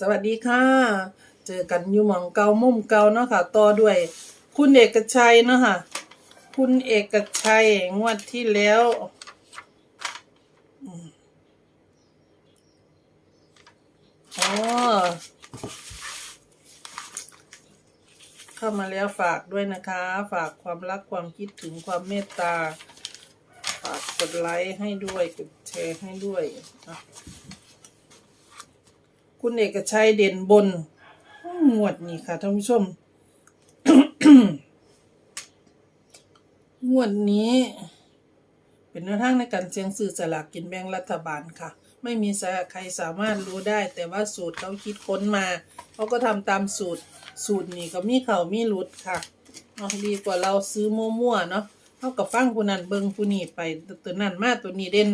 สวัสดีค่ะ เจอกันอยู่หมองเกามุมเกาเนาะค่ะ ต่อด้วย คุณเอกชัยเนาะค่ะ คุณเอกชัยงวดที่แล้วอ๋อเข้ามาแล้วฝากด้วยนะคะ ฝากความรักความคิดถึงความเมตตา ฝากกดไลค์ให้ด้วย กดแชร์ให้ด้วยอะ คุณเอกชัยเด่นบนหมวดนี่ค่ะท่านผู้ชมงวดนี้ เป็นแนวทางในการเสียงซื้อสลากกินแบ่งรัฐบาลค่ะ ไม่มีใครสามารถรู้ได้ แต่ว่าสูตรเขาคิดค้นมาเขาก็ทำตามสูตร สูตรนี่ก็มีเขามีรุดค่ะเนาะดีกว่าเราซื้อมั่วๆเนาะเท่ากับฟังผู้นั้นเบิงผู้นี้ไปตัวนั้นมาตัวนี้เด่น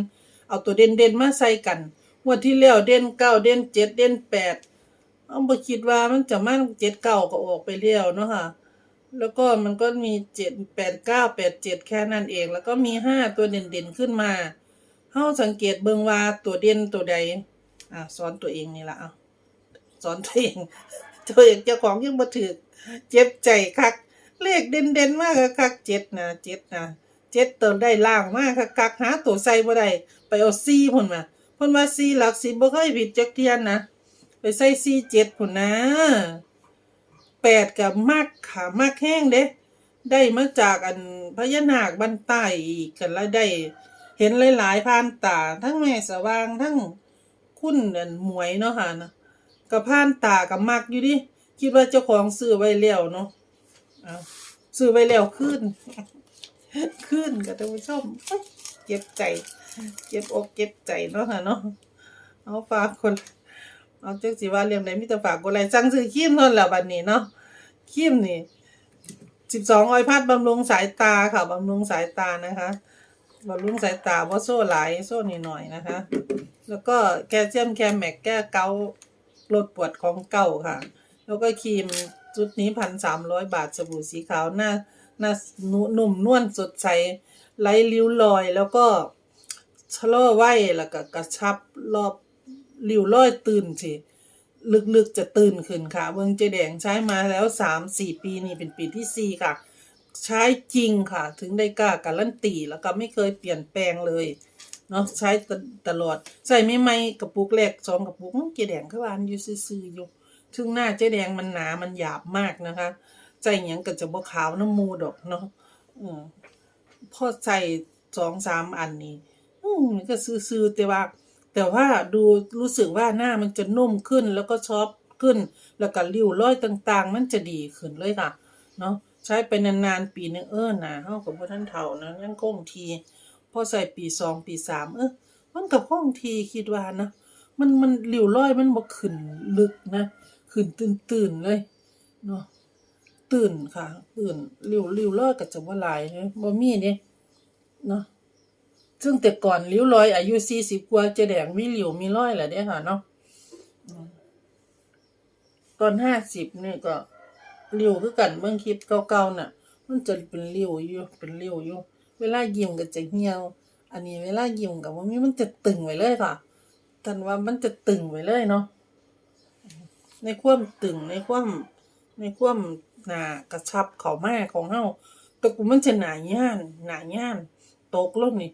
เอาตัวเด่นเด่นๆมาใส่กัน งวดที่แล้วเด่นเก้าเด่นเจ็ดเด่นแปดเอาบ่คิดว่ามันจะมาเจ็ดเก้าก็ออกไปแล้วเนาะค่ะ แล้วก็มันก็มีเจ็ดแปดเก้าแปดเจ็ดแค่นั้นเอง แล้วก็มีห้าตัวเด่นๆขึ้นมาเฮาสังเกตเบิงว่าตัวเด่นตัวใด อะสอนตัวเองนี่ละเอาสอนตัวเองตัวเองเจ้าของยังบ่ถือเจ็บใจคัก เลขเด่นๆมากคักเจ็ดนะเจ็ดนะเจ็ดตัวได้ล่างมากคักหาตัวใส่บ่ได้ไปเอาซี่พุ่นมา พิ่นว่าซี่หลักสิบบ่เคยผิดจักเทียนนะไปใส่ซี่เจ็ดพุ่นนะแปดกับมากขามากแห้งเด้ ได้มาจากอันพญานาคบันใต้อีกกันแล้วได้ เห็นหลายๆผ่านตา ทั้งแม่สว่างทั้งคุณอันหมวยเนาะค่ะนะกับผ่านตากับมักอยู่ดิคิดว่าเจ้าของซื้อไว้แล้วเนาะเอาซื้อไว้แล้วขึ้น ขึ้นกับท่านผู้ชม เอ้ยเจ็บใจ เจ็บอกเจ็บใจเนาะค่ะเนาะเอาฝากคน เอาจักสิว่าเรื่องไหนมิตรฝากคนไรสั่งซื้อครีมนั่นแหละบัดนี้เนาะครีมนี่สิบสองออยพัดบำรุงสายตาค่ะบำรุงสายตานะคะบำรุงสายตาเพราะโซ่หลายโซ่นิดหน่อยนะคะ แล้วก็แคลเซียมแคมแมกแก้เกาต์ลดปวดของเก่าค่ะ แล้วก็ครีมชุดนี้พันสามร้อยบาทสบู่สีขาวหน้าหน้านุ่มนวลสดใส ไร้ริ้วรอยแล้วก็ชะลอไว้แล้วก็กระชับรอบริ้วรอยตื่นสิลึกๆจะตื่นขึ้นค่ะเบิงเจแดงใช้มาแล้วสามสี่ปีนี่เป็นปีที่สี่ค่ะ ใช้จริงค่ะ ถึงได้กล้าการันตีแล้วก็ไม่เคยเปลี่ยนแปลงเลยเนาะใช้ตลอด ใส่ไม่ไม่กระปุกแรกสองกระปุกเจแดงเขาวานอยู่ซื่อๆอยู่ถึงหน้าเจแดงมันหนามันหยาบมากนะคะใส่หยังก็จะบ่ขาวน้ำมูดอกเนาะอืม พอใส่สองสามอันนี้ อืมมันก็ซื่อๆแต่ว่า แต่ว่าดูรู้สึกว่าหน้ามันจะนุ่มขึ้นแล้วก็ชอบขึ้น แล้วก็ริ้วรอยต่าง ๆ มันจะดีขึ้นเลยค่ะ เนาะใช้ไปนานๆปีหนึงเออหนาเฮากับพ่ท่านเฒ่านะยังคงทีพอใส่ปีสองปีสามเออมันกับคงทีคิดว่านะมันมันริ้วรอยมันบ่ขึ้นลึกนะขึ้นตื่นๆเลยเนาะ ตื่นค่ะตื่นริ้วริ้วรอยก็จะบ่หลายนะบ่มีเด้เนาะซึ่งแต่ก่อนริ้วรอย อายุ40กว่าจะแดงมีริ้วมีรอยแหละเด้ค่ะเนาะตอืมตอน50นี่ยก็ริ้วคือกันเบิ่งคลิปเก่าๆน่ะ มันจะเป็นริ้วอยู่เป็นริ้วอยู่ เวลายิ้มก็จะเหี่ยว อันนี้เวลายิ้มกับว่ามีมันจะตึงไว้เลยค่ะท่านว่ามันจะตึงไว้เลยเนาะในความตึงในความในความ หนากระชับเขาแม่ของเฮาแตะกูมันจะหนาย่านหนาย่านตกลงนี่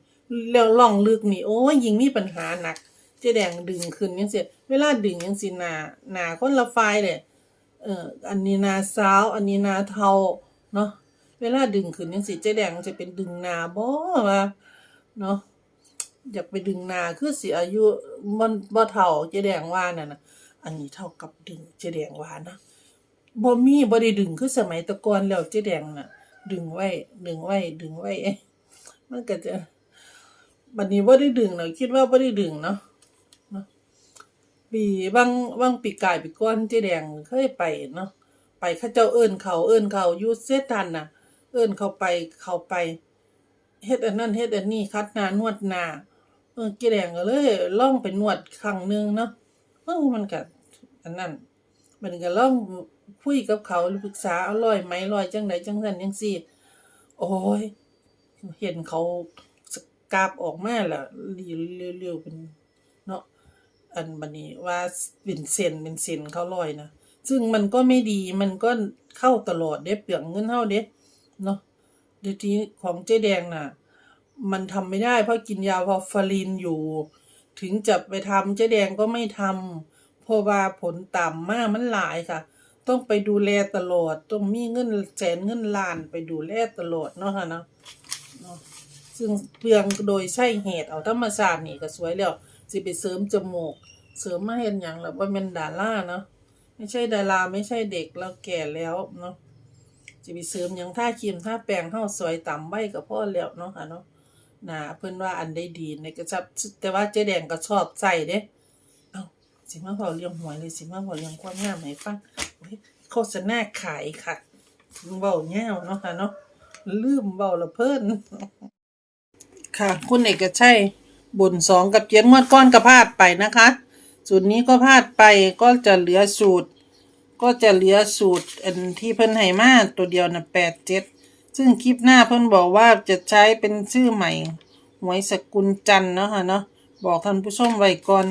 แล้วล่องลึกนี่โอ้ยยิงมีปัญหาหนักเจ๊แดงดึงขึ้นยังเสียเวลาดึงยังสิหนาหนาคนละไฟเลยเอออันนี้หนาสาว อันนี้หนาเทาเนาะเวลาดึงขึ้นยังสิเจ๊แดงจะเป็นดึงหนาบ่ว่าเนาะอยากไปดึงหนาคือสิอายุมันบ่เท่าเจ๊แดงว่านั่นนะอันนี้เท่ากับดึงเจ๊แดงว่านะ บ่มีบ่ได้ดึงคือสมัยตะกอนแล้วเจ๊แดงน่ะ ดึงไว้ ดึงไว้ ดึงไว้เอ๊ะมันก็จะบัดนี้บ่ได้ดึงเนาะคิดว่าบ่ได้ดึงเนาะเนาะปีบางบางปีกายปีก่อนเจ๊แดงเคยไปเนาะไปเขาเจ้าเอิ้นเขาเอิ้นเขายู่เซตันน่ะ เอิ้นเขาไปเขาไปเฮ็ดอันนั้นเฮ็ดอันนี้คัดนานวดนาเออเจ๊แดงก็เลยลองไปนวดครั้งนึงเนาะเออมันก็อันนั้นมันก็ลอง คุยกับเขาปรึกษาอร้อยไหมร้อยจังไดจังซั่นจังซี่ โอ้ย เห็นเขาสกราบออกมาแล้วเรียวๆเป็นเนาะอันบันนี้ว่าเป็นเซนเป็นเซนเขาลอยนะซึ่งมันก็ไม่ดีมันก็เข้าตลอดเด้เปลืองเงินเท่าเด้เนาะเดี๋ยวทีของเจ๊แดงน่ะ มันทำไม่ได้เพราะกินยาพอฟารินอยู่ ถึงจะไปทำเจ๊แดงก็ไม่ทำเพราะว่าผลต่ำมากมันหลายค่ะ ต้องไปดูแลตลอด ต้องมีเงินแสนเงินล้านไปดูแลตลอดเนาะค่ะเนาะซึ่งเปลืองโดยใช่เหตุเอาธรรมชาตินี่ก็สวยแล้วสิไปเสริมจมูก เสริมมาเห็นอย่างแล้วว่าเป็นดาราเนาะไม่ใช่ดาราไม่ใช่เด็กเราแก่แล้วเนาะจะไปเสริมอย่างท่าครีมท่าแปรงเฮาสวยต่ำใบกับพ่อแล้วเนาะค่ะเนาะนะเพิ่อนว่าอันได้ดีในกระชับแต่ว่าเจ๊แดงก็ชอบใส่เด้ สิมาเผาเลี้ยงหวยเลยสิมาเผาเลี้ยงความงามให้ฟังโฆษณาขายค่ะเว้าแย่เนาะค่ะเนาะลืมเว้าละเพิ่นค่ะ คุณเอกชัยบนสองกับเจ็ดงวดก้อนก็พลาดไปนะคะ สูตรนี้ก็พลาดไปก็จะเหลือสูตร ก็จะเหลือสูตรอันที่เพิ่นให้มาตัวเดียวนะแปดเจ็ดซึ่งคลิปหน้าเพิ่นบอกว่าจะใช้เป็นชื่อใหม่หวยสกุลจันเนาะค่ะเนาะบอกท่านผู้ชมไว้ก่อน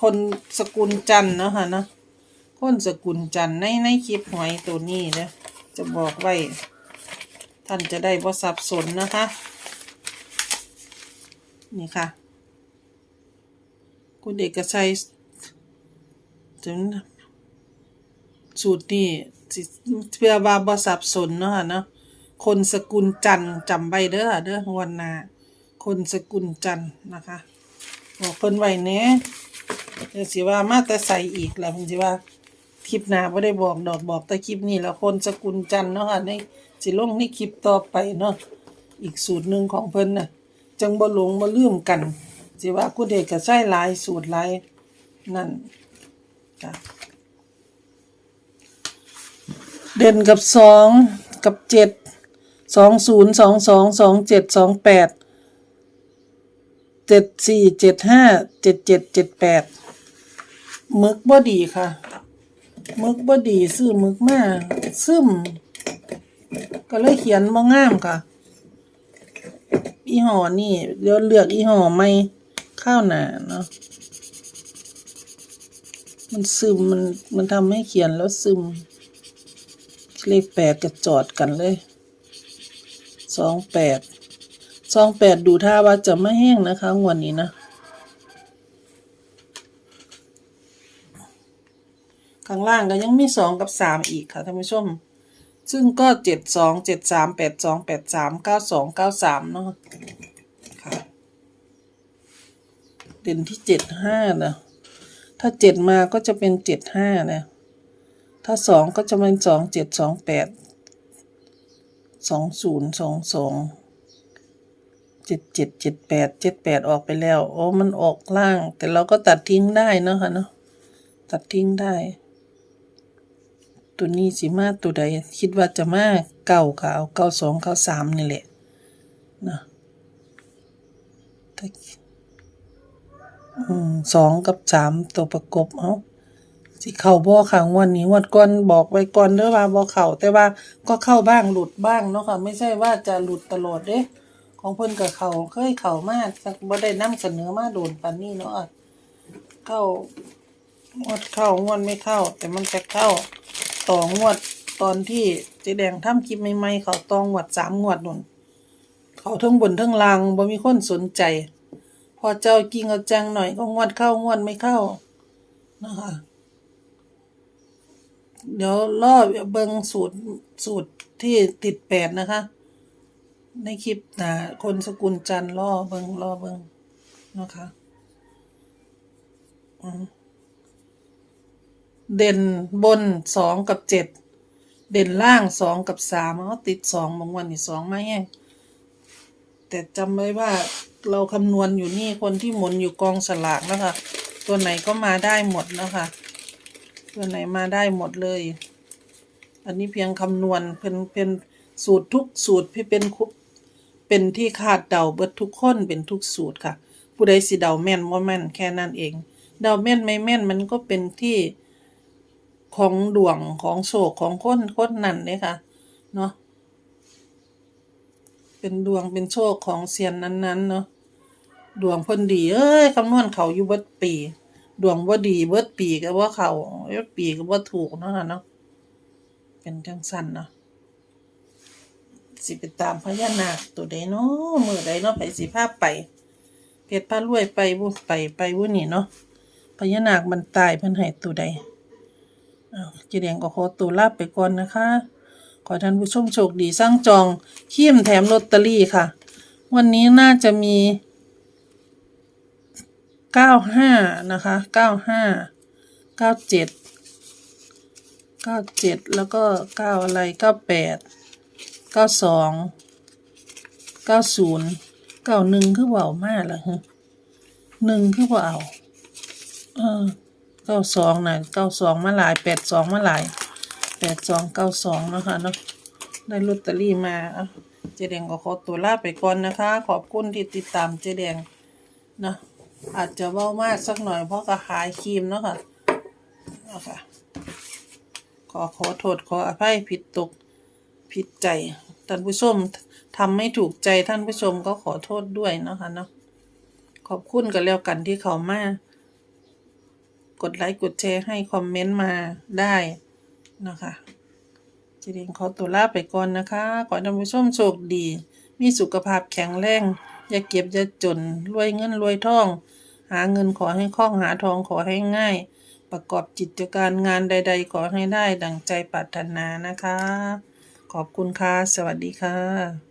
คนสกุลจันเนาะค่ะเนาะคนสกุลจันในในคลิปหวยตัวนี้นะจะบอกไว้ ท่านจะได้บ่สับสนนะคะ นี่ค่ะ คุณเอกชัยถึงสูตรนี่เพื่อว่าบ่สับสนเนาะค่ะเนาะคนสกุลจันจำไว้เด้อค่ะเด้อวันนาคนสกุลจันนะคะบอกเพิ่นไว้แหน่เดี๋ยวสิว่ามาแต่ใส่อีกแล้วเพิ่นสิว่าคลิปหน้าบ่ได้บอกดอกบอกแต่คลิปนี้แล้วคนสกุลจันเนาะค่ะในสิลงในคลิปต่อไปเนาะอีกสูตรหนึ่งของเพิ่นน่ะ จังบ่หลงบ่ลืมกันสิว่ากูเด็กก็ใช้หลายสูตรหลายนั่นจ้ะเด่นกับสองกับเจ็ดสองศูนย์สองสองสองเจ็ดสองแปด เจ็ดสี่เจ็ดห้าเจ็ดเจ็ดเจ็ดแปดมึกบ่ดีค่ะ มึกบ่ดีซื้อมึกมาซึมก็เลยเขียนบ่งามค่ะ อีห่อนี่เดี๋ยวเลือกอีห่อไม่ข้าวหนาเนาะมันซึมมันมันทำให้เขียนแล้วซึม เลขแปดก็จอดกันเลยสองแปด สองแปดดูท่าว่าจะไม่แห้งนะคะงวันนี้นะ ข้างล่างก็ยังมีสองกับสามอีกค่ะท่านผู้ชม ซึ่งก็เจ็ดสองเจ็ดสามแปดสองแปดสามเก้าสองเก้าสามเนาะค่ะเด่นที่เจ็ดห้านะถ้าเจ็ดมาก็จะเป็นเจ็ดห้านะถ้าสองก็จะเป็นสองเจ็ดสองแปดสองศูนย์สองสอง เจ็ดเจ็ดเจ็ดแปดเจ็ดแปดออกไปแล้ว โอ้มันออกล่าง แต่เราก็ตัดทิ้งได้เนาะค่ะเนาะตัดทิ้งได้ ตัวนี้สิมาตัวใด คิดว่าจะมาเก้าค่ะเอาเก้าสองเก้าสามนี่แหละนะถ้าอืมสองกับสามตัวประกบเอาสิเข้าบ่ค่ะงวันนี้งวดก่อนบอกไว้ก่อนเด้อว่าบ่เข้าแต่ว่าก็เข้าบ้างหลุดบ้างเนาะค่ะ ไม่ใช่ว่าจะหลุดตลอดเด้ ของเพิ่นก็เขาเคยเข้ามาสักบ่ได้นำเสนอมาโดนปานนี้เนาะเข้างวดเข้างวดไม่เข้า แต่มันจะเข้าต่องวดตอนที่เจ๊แดงทำคลิปใหม่ๆเขาตองงวดสามงวดนู่นเขาทั้งบนทั้งล่างบ่มีคนสนใจ พอเจ้ากิงเอาจังหน่อยก็งวดเข้างวดไม่เข้านะคะเดี๋ยวรอบเบิงสูตรสูตรที่ติดแปดนะคะ ในคลิปนะคนสกุลจันทร์รอเบิงรอเบิงนะคะเด่นบนสองกับเจ็ดเด่นล่างสองกับสามเขาติดสองบางวันนี่สองไม่แห้งแต่จำไว้ว่าเราคำนวณอยู่นี่คนที่หมุนอยู่กองสลากนะคะ ตัวไหนก็มาได้หมดนะคะ ตัวไหนมาได้หมดเลย อันนี้เพียงคำนวณเป็นเป็นสูตรทุกสูตรที่เป็นคุ เป็นที่คาดเดาเบิดทุกคนเป็นทุกสูตรค่ะ ผู้ใดสิเดาแม่นว่าแม่นแค่นั้นเอง เดาแม่นไม่แม่นมันก็เป็นที่ของดวงของโศกของคนคนนั้นเนี่ยค่ะเนาะเป็นดวงเป็นโชคของเซียนนั้นๆเนาะดวงเพิ่นดีเอ้ยคำนวณเขาอยู่เบิดปี ดวงบ่าดีเบิดปีก็บ่าเขาเบิดปีก็บ่าถูกเนาะค่ะเนาะเป็นจังซั่นเนาะ สิไปตามพญานาคตัวใดเนาะมือใดเนาะไปสิพาไปเพชรพารวยไปบ่ไปไปบ่นี่เนาะพญานาคมันตายเพิ่นให้ตัวใดอ้าวเจแดงก็ขอตัวลาไปก่อนนะคะ ขอท่านผู้ชมโชคดีสร้างจองขีมแถมลอตเตอรี่ค่ะ วันนี้น่าจะมีเก้าห้านะคะเก้าห้าเก้าเจ็ดเก้าเจ็ดแล้วก็เก้าอะไรเก้าแปด เก้าสองเก้าศูนย์เก้าหนึ่งคือเบามากละฮะหนึ่งคือเอาเออเก้าสองนะเก้าสองมาหลายแปดสองมาหลายแปดสองเก้าสองนะคะเนาะได้ลอตเตอรี่มาอะเจแดงก็ขอตัวลาไปก่อนนะคะ ขอบคุณที่ติดตามเจแดงนะอาจจะเว้ามากสักหน่อยเพราะก็ขายครีมเนาะค่ะเอาค่ะขอขอโทษขออภัยผิดตก ผิดใจท่านผู้ชมทำไม่ถูกใจท่านผู้ชมก็ขอโทษด้วยเนาะคะเนาะขอบคุณกันแล้วกันที่เขามากดไลค์กดแชร์ให้คอมเมนต์มาได้นะคะเจริญขอตัวลาไปก่อนนะคะขอท่านผู้ชมโชคดี มีสุขภาพแข็งแรงอย่าเก็บอย่าจนรวยเงินรวยทอง หาเงินขอให้คล่องหาทองขอให้ง่าย ประกอบกิจการงานใด ๆ ขอให้ได้ดังใจปรารถนานะคะ อบคุณค่ะ สวัสดีค่ะ